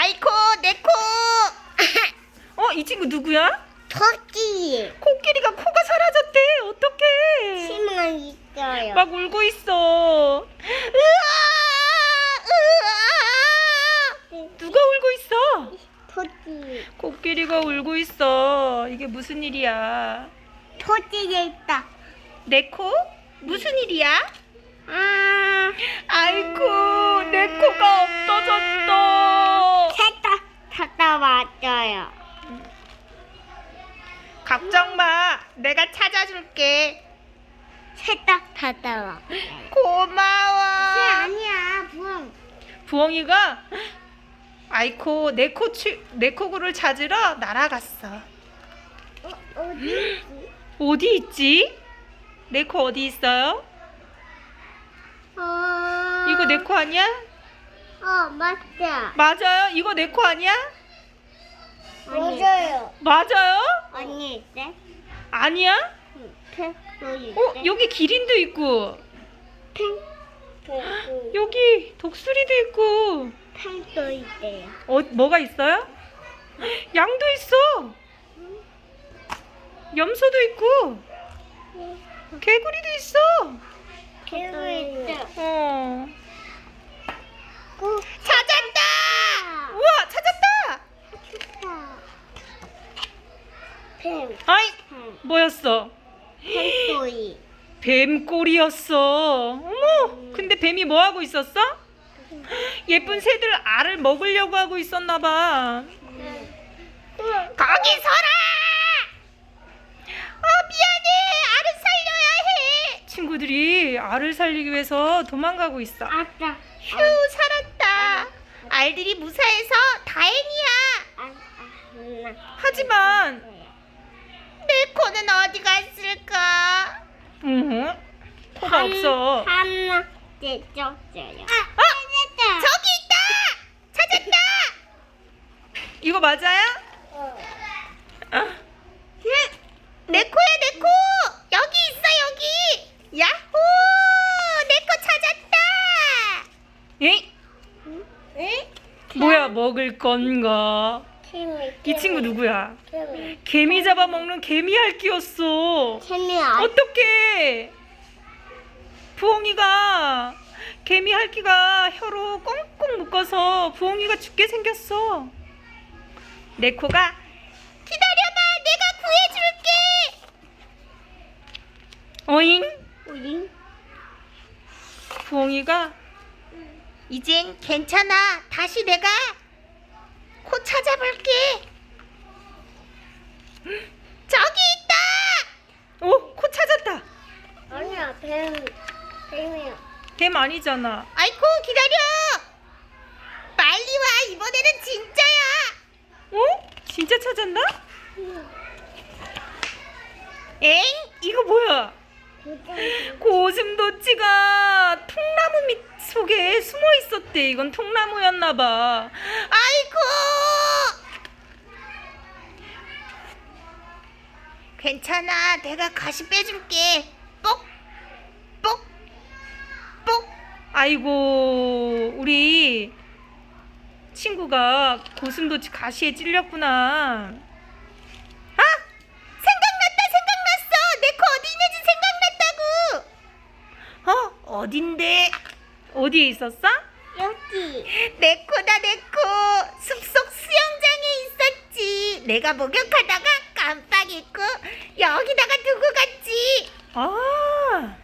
아이코 네코. 어, 이 친구 누구야? 토끼 코끼리가 코가 사라졌대. 어떡해? 치마 있어요. 막 울고 있어. 으아! 으아! 누가 울고 있어? 토끼 코끼리가 울고 있어. 이게 무슨 일이야? 토끼가 있다. 네코? 무슨 일이야? 아 아이고, 내 코가 없어졌어. 왔어요. 걱정 마. 내가 찾아줄게. 세탁 갔다 와. 고마워. 아니야 붕. 부엉이가 아이코 네코 취 네코구를 찾으러 날아갔어. 어, 어디? 어디 있지? 네코 어디 있어요? 어. 이거 네코 아니야? 어 맞다. 맞아요. 이거 네코 아니야? 맞아요. 맞아요? 언니 있대? 아니야? 여기 어, 있대? 여기 기린도 있고 팽. 팽. 여기 독수리도 있고 팽도 있대요. 어, 뭐가 있어요? 양도 있어. 염소도 있고 개구리도 있어. 개도 있대. 어. 꼭 찾았다. 우와, 찾았다. 팽. 아이, 팽. 뭐였어? 팽도이. 뱀꼬리였어. 어머, 근데 뱀이 뭐 하고 있었어? 예쁜 새들 알을 먹으려고 하고 있었나 봐. 거기 서라! 어, 미안해. 알을 살려야 해. 친구들이 알을 살리기 위해서 도망가고 있어. 아따. 휴, 살았다. 알들이 무사해서 다행이야. 아, 아, 하지만 나. 내 코는 어디 갔을까? 응, 코가 없어. 하나 떼줬어요. 어, 저기 있다. 찾았다. 이거 맞아요? 어. 내 코야 내 코. 여기 있어 여기. 야호, 내 코 찾았다. 에? 응? 뭐야 먹을 건가? 케미. 이 친구 누구야? 케미. 개미 잡아먹는 개미 할기였어. 아. 어떡해? 부엉이가 개미 할기가 혀로 꽁꽁 묶어서 부엉이가 죽게 생겼어. 내 코가 기다려봐, 내가 구해줄게. 어잉? 우리 부엉이가 이젠 괜찮아. 다시 내가 코 찾아볼게. 저기 있다. 오, 코 찾았다. 아니야 뱀 뱀이야. 뱀 아니잖아. 아이코 기다려. 빨리 와. 이번에는 진짜야. 어? 진짜 찾았나? 엥? 이거 뭐야? 고슴도치가 통나무 밑 속에 숨어 있었대. 이건 통나무였나 봐. 아이고! 괜찮아. 내가 가시 빼줄게. 뽁! 뽁! 뽁! 아이고, 우리 친구가 고슴도치 가시에 찔렸구나. 아! 생각났다, 생각났어! 내코 어디 있는지 생각났다고! 어? 어딘데? 어디에 있었어? 여기. 내 코다, 내 코! 숲속 수영장에 있었지. 내가 목욕하다가 깜빡 잊고 여기다가 두고 갔지. 아,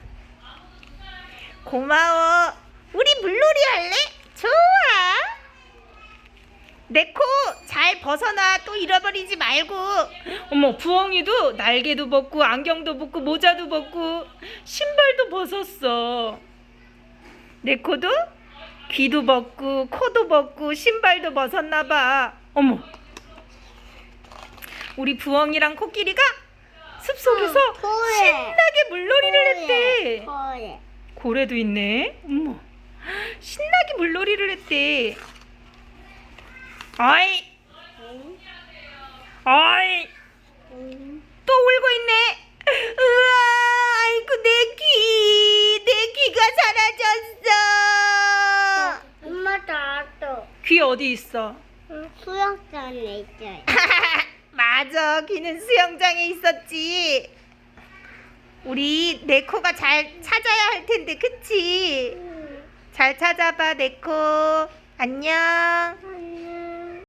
고마워. 우리 물놀이 할래? 좋아. 내 코 잘 벗어나 또 잃어버리지 말고. 어머, 부엉이도 날개도 벗고 안경도 벗고 모자도 벗고 신발도 벗었어. 내 코도 귀도 벗고 코도 벗고 신발도 벗었나 봐. 어머. 우리 부엉이랑 코끼리가 숲속에서 응, 고래. 신나게 물놀이를 했대. 거래. 고래도 있네. 어머. 신나게 물놀이를 했대. 아이, 응? 아이, 응? 또 울고 있네. 으아, 아이고 내 귀, 내 귀가 사라졌어. 엄마 나도. 귀 어디 있어? 응, 수영장에 있어요. 맞아, 귀는 수영장에 있었지. 우리 네코가 잘 찾아야 할 텐데, 그치? 응. 잘 찾아봐, 네코. 안녕.